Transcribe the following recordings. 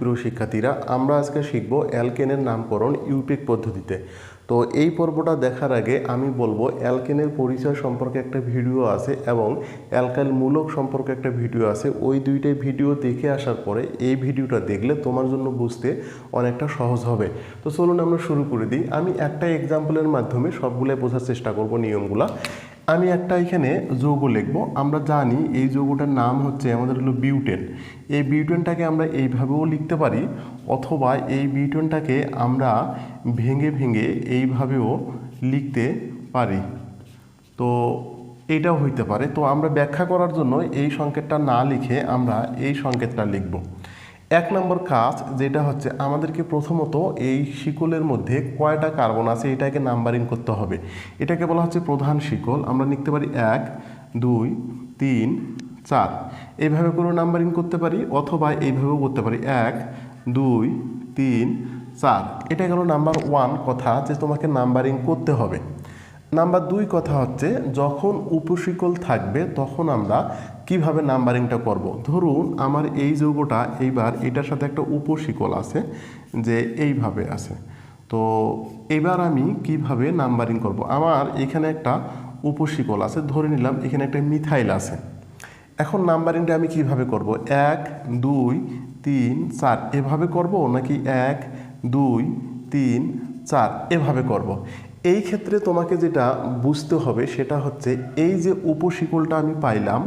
সুপ্রিয় শিক্ষার্থীরা, আমরা আজকে শিখব অ্যালকেনের নামকরণ ইউপিক পদ্ধতিতে। তো এই পর্বটা দেখার আগে আমি বলব, অ্যালকেনের পরিচয় সম্পর্কে একটা ভিডিও আছে এবং অ্যালকাইল মূলক সম্পর্কে একটা ভিডিও আছে। ওই দুইটাই ভিডিও দেখে আসার পরে এই ভিডিওটা দেখলে তোমার জন্য বুঝতে অনেকটা সহজ হবে। তো চলুন আমরা শুরু করে দিই। আমি একটা এক্সাম্পলের মাধ্যমে সবগুলোই বোঝার চেষ্টা করব নিয়মগুলা। আমি একটা এখানে যৌগ লিখব। আমরা জানি এই যৌগটার নাম হচ্ছে আমাদের হলো বিউটেন। এই বিউটেনটাকে আমরা এইভাবেও লিখতে পারি, অথবা এই বিউটেনটাকে আমরা ভেঙে ভেঙে এইভাবেও লিখতে পারি। তো এইটাও হইতে পারে। তো আমরা ব্যাখ্যা করার জন্য এই সংকেতটা না লিখে আমরা এই সংকেতটা লিখব। এক নম্বর কাজ যেটা হচ্ছে আমাদেরকে প্রথমত এই শিকলের মধ্যে কয়টা কার্বন আছে এটাকে নাম্বারিং করতে হবে। এটাকে বলা হচ্ছে প্রধান শিকল। আমরা লিখতে পারি এক, দুই, তিন, চার। এইভাবে করে নাম্বারিং করতে পারি অথবা এইভাবেও করতে পারি। এক, দুই, তিন, চার। এটা গেল নাম্বার ওয়ান কথা যে তোমাকে নাম্বারিং করতে হবে। নাম্বার দুই কথা হচ্ছে, যখন উপশিকল থাকবে, তখন আমরা কীভাবে নাম্বারিংটা করব। ধরুন, আমার এই যৌগটা এইবার এটার সাথে একটা উপশিকল আছে, যে এইভাবে আছে তো এবার আমি কীভাবে নাম্বারিং করব। আমার এখানে একটা উপশিকল আছে, ধরে নিলাম এখানে একটা মিথাইল আছে এখন নাম্বারিংটা আমি কীভাবে করব এক, দুই, তিন, চার, এভাবে করব নাকি এক, দুই, তিন, চার, এভাবে করব। এই ক্ষেত্রে তোমাকে যেটা বুঝতে হবে সেটা হচ্ছে এই যে উপশিকলটা আমি পাইলাম,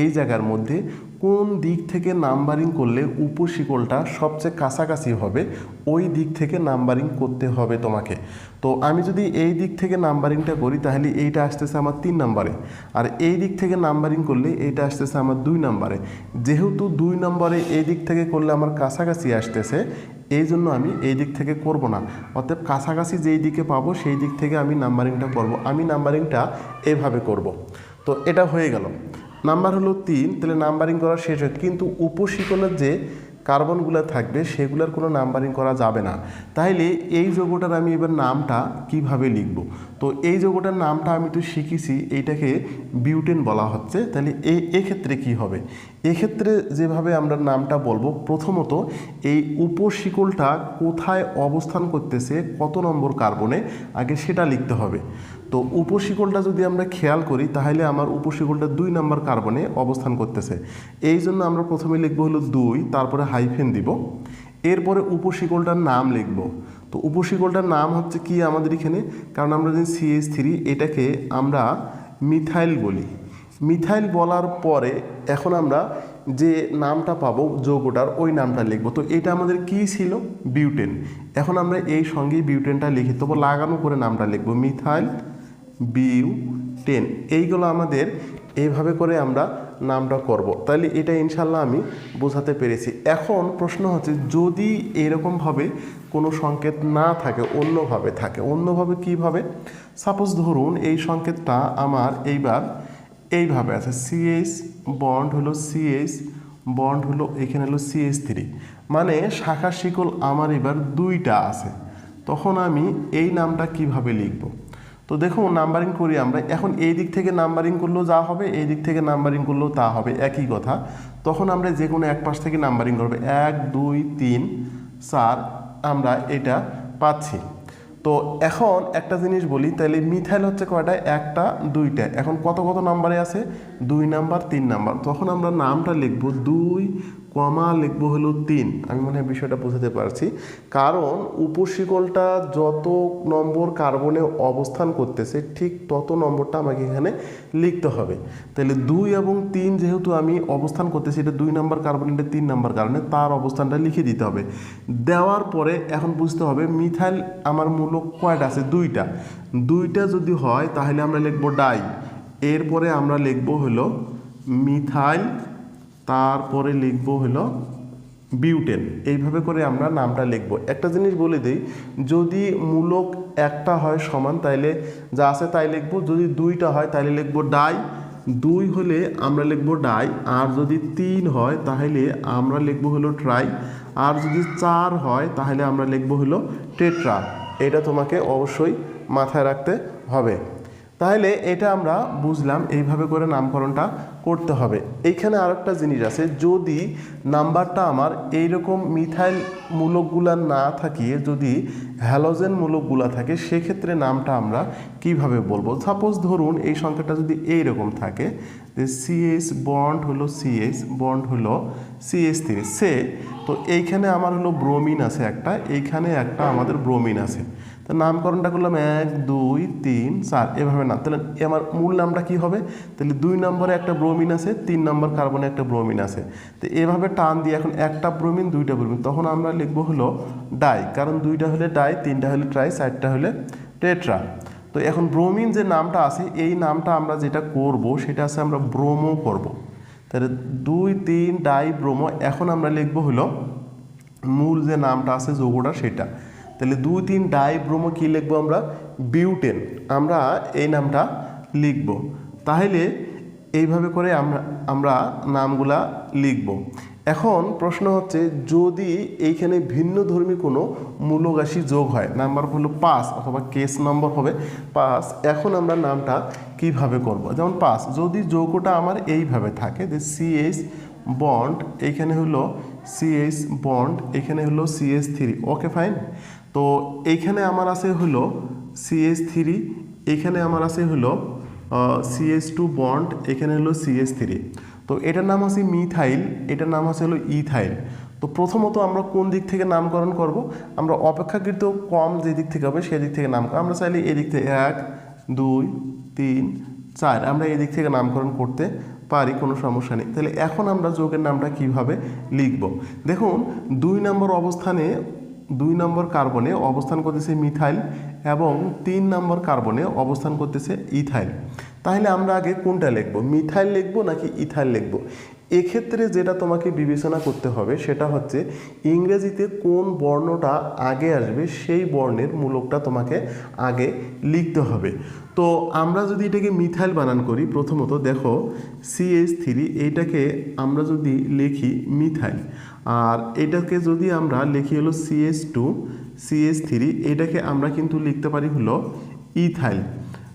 এই জায়গার মধ্যে কোন দিক থেকে নাম্বারিং করলে উপশিকলটা সবচেয়ে কাছাকাছি হবে, ওই দিক থেকে নাম্বারিং করতে হবে তোমাকে। তো আমি যদি এই দিক থেকে নাম্বারিংটা করি, তাহলে এইটা আসতেছে আমার তিন নাম্বারে। আর এই দিক থেকে নাম্বারিং করলে এইটা আসতেছে আমার দুই নাম্বারে। যেহেতু দুই নম্বরে এই দিক থেকে করলে আমার কাছাকাছি আসতেছে এই জন্য আমি এই দিক থেকে করব না। অতএব কাছাকাছি যেই দিকে পাবো, সেই দিক থেকে আমি নাম্বারিংটা করব। আমি নাম্বারিংটা এভাবে করব। তো এটা হয়ে গেল। নাম্বার হলো তিন। তাহলে নাম্বারিং করা শেষ হয় কিন্তু উপশিকলের যে কার্বনগুলো থাকবে, সেগুলোর কোনো নাম্বারিং করা যাবে না। তাইলে এই যৌগটার আমি এবার নামটা কীভাবে লিখব? তো এই যৌগটার নামটা আমি তো শিখেছি, এইটাকে বিউটেন বলা হচ্ছে। তাহলে এই এক্ষেত্রে কি হবে? এক্ষেত্রে যেভাবে আমরা নামটা বলব, প্রথমত এই উপশিকলটা কোথায় অবস্থান করতেছে, কত নম্বর কার্বনে, আগে সেটা লিখতে হবে। তো উপশিকলটা যদি আমরা খেয়াল করি, তাহলে আমার উপশিকলটা দুই নম্বর কার্বনে অবস্থান করতেছে। এই জন্য আমরা প্রথমে লিখব হলো দুই, তারপরে হাইফেন দিব। এরপরে উপশিকলটার নাম লিখব। তো উপশিকলটার নাম হচ্ছে কি আমাদের এখানে? কারণ আমরা যে সিএস থ্রি এটাকে আমরা মিথাইল বলি। মিথাইল বলার পরে এখন আমরা যে নামটা পাবো, যৌগটার, ওই নামটা লিখব। তো এটা আমাদের কি ছিল? বিউটেন। এখন আমরা এই সঙ্গেই বিউটেনটা লিখি তবু লাগানো করে নামটা লিখব, মিথাইল বিউটেন এইগুলো আমাদের এইভাবে করে আমরা নামটা করব। তাহলে এটা ইনশাল্লাহ আমি বোঝাতে পেরেছি। এখন প্রশ্ন হচ্ছে, যদি এরকমভাবে কোনো সংকেত না থাকে, অন্যভাবে থাকে, অন্যভাবে কীভাবে? সাপোজ ধরুন এই সংকেতটা আমার এইবার এইভাবে আছে। সিএইচ বন্ড হলো সিএইচ বন্ড হলো এখানে হলো সিএইচ থ্রি মানে শাখা শিকল আমার এবার দুইটা আছে। তখন আমি এই নামটা কীভাবে লিখব? তো দেখুন নাম্বারিং করি আমরা। এখন এই দিক থেকে নাম্বারিং করলেও যা হবে, এই দিক থেকে নাম্বারিং করলেও তা হবে। একই কথা। তখন আমরা যে কোনো এক পাশ থেকে নাম্বারিং করবে। এক, দুই, তিন, চার আমরা এটা পাচ্ছি। তো এখন একটা জিনিস বলি তাহলে মিথাইল হচ্ছে কয়টা? একটা, দুইটা। এখন কত কত নাম্বারে আছে? দুই নাম্বার, তিন নাম্বার। তখন আমরা নামটা লিখব দুই কমা লিখব হলো তিন আমি মনে হয় বিষয়টা বোঝাতে পারছি। কারণ উপশিকলটা যত নম্বর কার্বনে অবস্থান করতেছে, ঠিক তত নম্বরটা আমাকে এখানে লিখতে হবে। তাহলে দুই এবং তিন যেহেতু আমি অবস্থান করতেছি, এটা দুই নম্বর কার্বন, এটা তিন নাম্বার কারণে তার অবস্থানটা লিখে দিতে হবে। দেওয়ার পরে এখন বুঝতে হবে মিথাইল আমার মূলক কয়টা আছে? দুইটা। দুইটা যদি হয়, তাহলে আমরা লিখব ডাই। এরপরে আমরা লিখব হলো মিথাইল তারপরে লিখব হলো বিউটেন এইভাবে করে আমরা নামটা লিখব। একটা জিনিস বলে দিই, যদি মূলক একটা হয় সমান, তাইলে যা আছে তাই লিখব। যদি দুইটা হয় তাহলে লিখব ডাই। দুই হলে আমরা লিখব ডাই। আর যদি তিন হয় তাহলে আমরা লিখব হলো ট্রাই আর যদি চার হয় তাহলে আমরা লিখব হলো টেট্রা এটা তোমাকে অবশ্যই মাথায় রাখতে হবে। তাহলে এটা আমরা বুঝলাম এইভাবে করে নামকরণটা করতে হবে। এইখানে আরেকটা জিনিস আছে, যদি নাম্বারটা আমার এইরকম মিথাইল মূলকগুলা না থাকিয়ে যদি হ্যালোজেন মূলকগুলা থাকে, সেক্ষেত্রে নামটা আমরা কীভাবে বলব? সাপোজ ধরুন এই সংখ্যাটা যদি এই রকম থাকে, যে সিএস বন্ড হলো সিএস বন্ড হলো সিএস থ্রি সে, তো এইখানে আমার হলো ব্রোমিন আছে একটা, এইখানে একটা আমাদের ব্রোমিন আছে। তো নামকরণটা করলাম এক, দুই, তিন, চার, এভাবে না তাহলে আমার মূল নামটা কি হবে? তাহলে দুই নম্বরে একটা ব্রোমিন আছে, তিন নম্বর কার্বনে একটা ব্রোমিন আছে। তো এভাবে টান দিয়ে এখন একটা ব্রোমিন দুইটা ব্রোমিন তখন আমরা লিখব হলো ডাই কারণ দুইটা হলে ডাই তিনটা হলে ট্রাই চারটা হলে টেট্রা তো এখন ব্রোমিন যে নামটা আছে, এই নামটা আমরা যেটা করব, সেটা আছে আমরা ব্রোমো করব। তাহলে দুই, তিন ডাই ব্রোমো এখন আমরা লিখব হলো মূল যে নামটা আছে যৌগটা সেটা। তাহলে দুই, তিন ডাই ব্রোমো কী লিখব আমরা? বিউটেন আমরা এই নামটা লিখব। তাহলে এইভাবে করে আমরা আমরা নামগুলা লিখব। এখন প্রশ্ন হচ্ছে, যদি এইখানে ভিন্ন ধর্মী কোনো মূলগাসী যোগ হয়, নাম্বার হলো পাঁচ অথবা কেস নম্বর হবে, পাঁচ, এখন আমরা নামটা কীভাবে করব? যেমন পাঁচ, যদি যৌগটা আমার এইভাবে থাকে যে সিএস বন্ড এইখানে হলো সিএস বন্ড এখানে হলো সিএস থ্রি ওকে ফাইন তো এইখানে আমার আছে হলো সিএস থ্রি এখানে আমার আছে হলো সিএস টু বন্ড এখানে হলো সিএস থ্রি তো এটার নাম আছে মিথাইল, এটার নাম আছে হলো ইথাইল। তো প্রথমত আমরা কোন দিক থেকে নামকরণ করব? আমরা অপেক্ষাকৃত কম যে দিক থেকে হবে সেদিক থেকে নাম আমরা চাইলে এদিক থেকে এক, দুই, তিন, চার, আমরা এদিক থেকে নামকরণ করতে পারি, কোনো সমস্যা নেই। তাহলে এখন আমরা যোগের নামটা কীভাবে লিখব? দেখুন, দুই নম্বর অবস্থানে, দুই নম্বর কার্বনে অবস্থান করতেছে মিথাইল এবং তিন নম্বর কার্বনে অবস্থান করতেছে ইথাইল। তাহলে আমরা আগে কোনটা লিখব? মিথাইল লিখব নাকি ইথাইল লিখব? এক্ষেত্রে যেটা তোমাকে বিবেচনা করতে হবে সেটা হচ্ছে ইংরেজিতে কোন বর্ণটা আগে আসবে সেই বর্ণের মূলকটা তোমাকে আগে লিখতে হবে। তো আমরা যদি এটাকে মিথাইল বানান করি, প্রথমত দেখো সিএস থ্রি, এইটাকে আমরা যদি লিখি মিথাইল, আর এটাকে যদি আমরা লিখি হলো সিএস টু সিএস থ্রি, এটাকে আমরা কিন্তু লিখতে পারি হলো ইথাইল।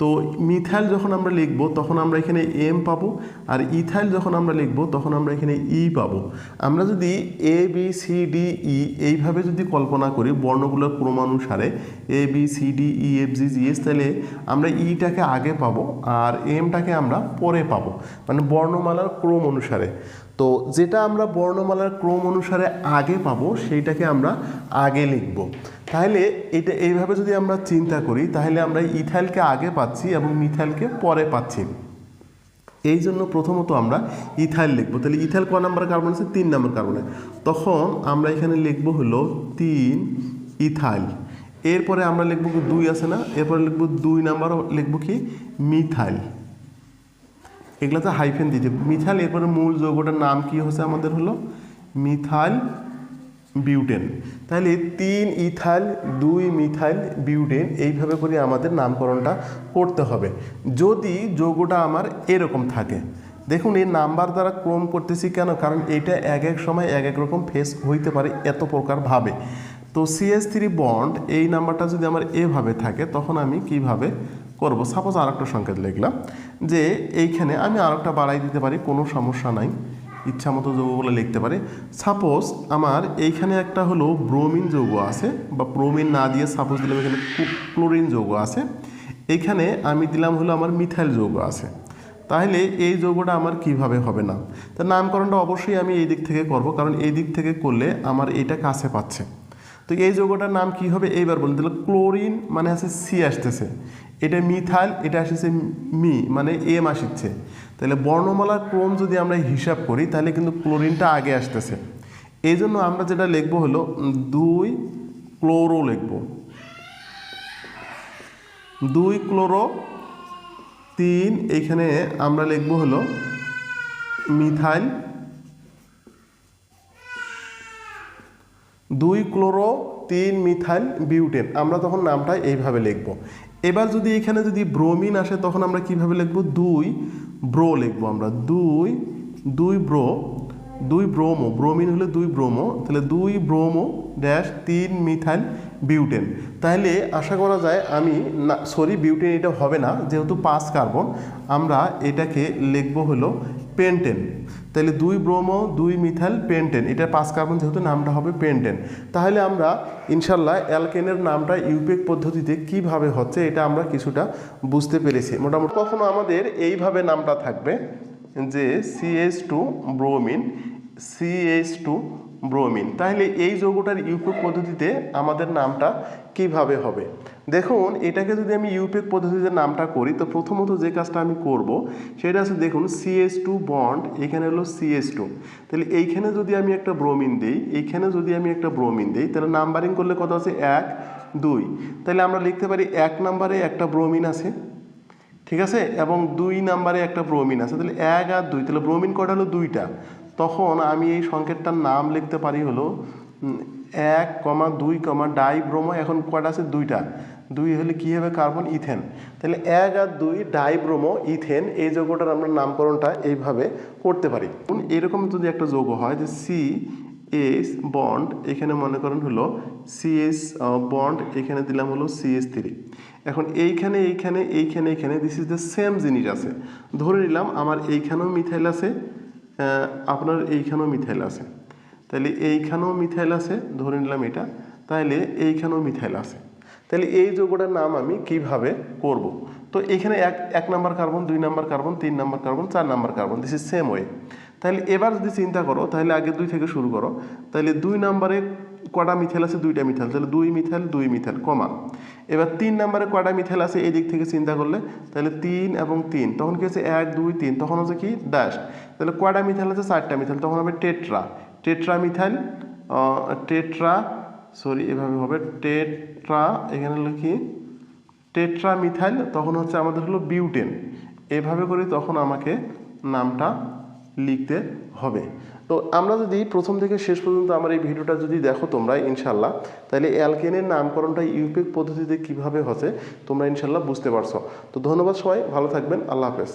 তো মিথাইল যখন আমরা লিখব, তখন আমরা এখানে এম পাবো, আর ইথাইল যখন আমরা লিখব, তখন আমরা এখানে ই পাবো। আমরা যদি A B C D E এইভাবে যদি কল্পনা করি, বর্ণগুলোর ক্রমানুসারে A B C D E F G G S তাহলে আমরা ইটাকে আগে পাবো, আর এমটাকে আমরা পরে পাবো মানে বর্ণমালার ক্রম অনুসারে। তো যেটা আমরা বর্ণমালার ক্রম অনুসারে আগে পাবো, সেইটাকে আমরা আগে লিখব। তাহলে এটা, এইভাবে যদি আমরা চিন্তা করি, তাহলে আমরা ইথাইলকে আগে পাচ্ছি এবং মিথাইলকে পরে পাচ্ছি। এই জন্য প্রথমত আমরা ইথাইল লিখব। তাহলে ইথাইল ক নাম্বার কার্বন আছে? তিন নাম্বার কার্বনে তখন আমরা এখানে লিখব হলো তিন ইথাইল। এরপরে আমরা লিখব দুই আছে না? এরপরে লিখব দুই নাম্বার লিখব কি মিথাইল। এগুলোতে হাইফেন দিয়েছে মিথাইল, এরপরে মূল যৌগটার নাম কি হচ্ছে আমাদের হলো? Methyl butane. তাহলে তিন ইথাইল দুই মিথাইল, বিউটেন, এইভাবে করে আমাদের নামকরণটা করতে হবে। যদি যৌগটা আমার এরকম থাকে। দেখুন, এই নাম্বার দ্বারা ক্রম করতেছি কেন? কারণ এটা এক এক সময় এক এক রকম ফেস হইতে পারে এত প্রকার ভাবে। তো সিএস থ্রি বন্ড এই নাম্বারটা যদি আমার এভাবে থাকে, তখন আমি কীভাবে করব? সাপোজ আর একটা সংকেত লিখলাম যে, এইখানে আমি আর একটা বাড়াই দিতে পারি, কোনো সমস্যা নাই। ইচ্ছা মতো যৌগগুলো লিখতে পারি। সাপোজ আমার এইখানে একটা হলো ব্রোমিন যৌগ আছে, বা ব্রোমিন না দিয়ে সাপোজ দিলাম এখানে ক্লোরিন যৌগ আছে। এইখানে আমি দিলাম হলো আমার মিথাইল যৌগ আছে। তাহলে এই যৌগটা আমার কীভাবে হবে না? তা নামকরণটা অবশ্যই আমি এই দিক থেকে করব, কারণ এই দিক থেকে করলে আমার এটা কাছে পাচ্ছে। তো এই যৌগটার নাম কি হবে? এইবার বলুন তাহলে ক্লোরিন মানে আছে সি আসতেছে। এটা মিথাইল এটা আসছে মি মানে এম আসছে তাহলে বর্ণমালার ক্রম যদি আমরা হিসাব করি, তাহলে কিন্তু ক্লোরিনটা আগে আসতেছে। এই জন্য আমরা যেটা লিখব হলো দুই ক্লোরো লিখব। দুই ক্লোরো, তিন, এইখানে আমরা লিখব হলো মিথাইল। দুই ক্লোরো, তিন মিথাইল বিউটেন। আমরা তখন নামটা এইভাবে লিখব। এবার যদি এখানে যদি ব্রোমিন আসে, তখন আমরা কীভাবে লিখব? দুই ব্রো লিখব আমরা। দুই দুই ব্রো, দুই ব্রোমো। ব্রোমিন হলে দুই ব্রোমো। তাহলে দুই ব্রোমো ড্যাশ তিন মিথাইল বিউটেন। তাহলে আশা করা যায় আমি না সরি বিউটেন এটা হবে না, যেহেতু পাঁচ কার্বন, আমরা এটাকে লিখব হলো পেন্টেন। তাহলে দুই ব্রোমো, দুই মিথাইল, পেন্টেন, এটা পাঁচ কার্বন যেহেতু নামটা হবে পেন্টেন। তাহলে আমরা ইনশাল্লাহ অ্যালকেনের নামটা ইউপেক পদ্ধতিতে কীভাবে হচ্ছে এটা আমরা কিছুটা বুঝতে পেরেছি। মোটামুটি কখনো আমাদের এইভাবে নামটা থাকবে যে CS two bromine CS two bromine তাহলে এই যৌগটার ইউপেক পদ্ধতিতে আমাদের নামটা কীভাবে হবে? দেখুন, এটাকে যদি আমি ইউপেক পদ্ধতিতে নামটা করি, তো প্রথমত যে কাজটা আমি করব, সেটা হচ্ছে দেখুন সিএস টু বন্ড এখানে হলো সিএস টু তাহলে এইখানে যদি আমি একটা ব্রোমিন দিই, এইখানে যদি আমি একটা ব্রোমিন দিই, তাহলে নাম্বারিং করলে কত আছে? এক, দুই। তাহলে আমরা লিখতে পারি এক নাম্বারে একটা ব্রোমিন আছে, ঠিক আছে? এবং দুই নাম্বারে একটা ব্রোমিন আছে। তাহলে এক আর দুই, তাহলে ব্রোমিন কটা হলো? দুইটা। তখন আমি এই সংকেতটার নাম লিখতে পারি হলো এক কমা দুই কমা ডাই ব্রোমো এখন কটা আছে? দুইটা। দুই হলে কী হবে? Carbon, ethane. তাহলে এক আর দুই ডাই ব্রোমো ইথেন, এই যৌগটার আমরা নামকরণটা এইভাবে করতে পারি। এরকম যদি একটা যৌগ হয় যে সি এস বন্ড, এখানে মনে করেন হলো সিএস বন্ড, এখানে দিলাম হলো সিএস থ্রি। এখন এইখানে এইখানে এইখানে এইখানে দিস ইজ দ্য সেম জিনিস আছে। ধরে নিলাম আমার এইখানেও মিথাইল আছে আপনার এইখানেও মিথাইল আছে। তাহলে এইখানেও মিথাইল আছে, ধরে নিলাম এটা। তাহলে এইখানেও মিথাইল আছে। তাহলে এই যৌগটার নাম আমি কীভাবে করব? তো এখানে এক এক নাম্বার কার্বন, দুই নাম্বার কার্বন, তিন নাম্বার কার্বন, চার number carbon this is same way তাহলে এবার যদি চিন্তা করো তাহলে আগে দুই থেকে শুরু করো। তাহলে দুই নাম্বারে কটা মিথাইল আছে? দুইটা মিথাইল। তাহলে দুই মিথাইল দুই মিথাইল, কমা। এবার তিন নাম্বারে কটা মিথাইল আছে? এই দিক থেকে চিন্তা করলে তাহলে তিন এবং তিন। তখন কি হচ্ছে? এক, দুই, তিন। তখন হচ্ছে কি? ড্যাশ তাহলে কয়টা মিথাইল আছে? চারটা মিথাইল। তখন হবে tetra. Tetra methyl tetra, sorry, এভাবে হবে। টেট্রা, এখানে কি টেট্রা মিথাইল তখন হচ্ছে আমাদের হলো বিউটেন। এভাবে করে তখন আমাকে নামটা লিখতে হবে। তো আমরা যদি প্রথম থেকে শেষ পর্যন্ত আমার এই ভিডিওটা যদি দেখো তোমরা ইনশাল্লাহ তাহলে অ্যালকেনের নামকরণটা ইউপিক পদ্ধতিতে কীভাবে হচ্ছে, তোমরা ইনশাল্লাহ বুঝতে পারছ। তো ধন্যবাদ সবাই, ভালো থাকবেন, আল্লাহ হাফেজ।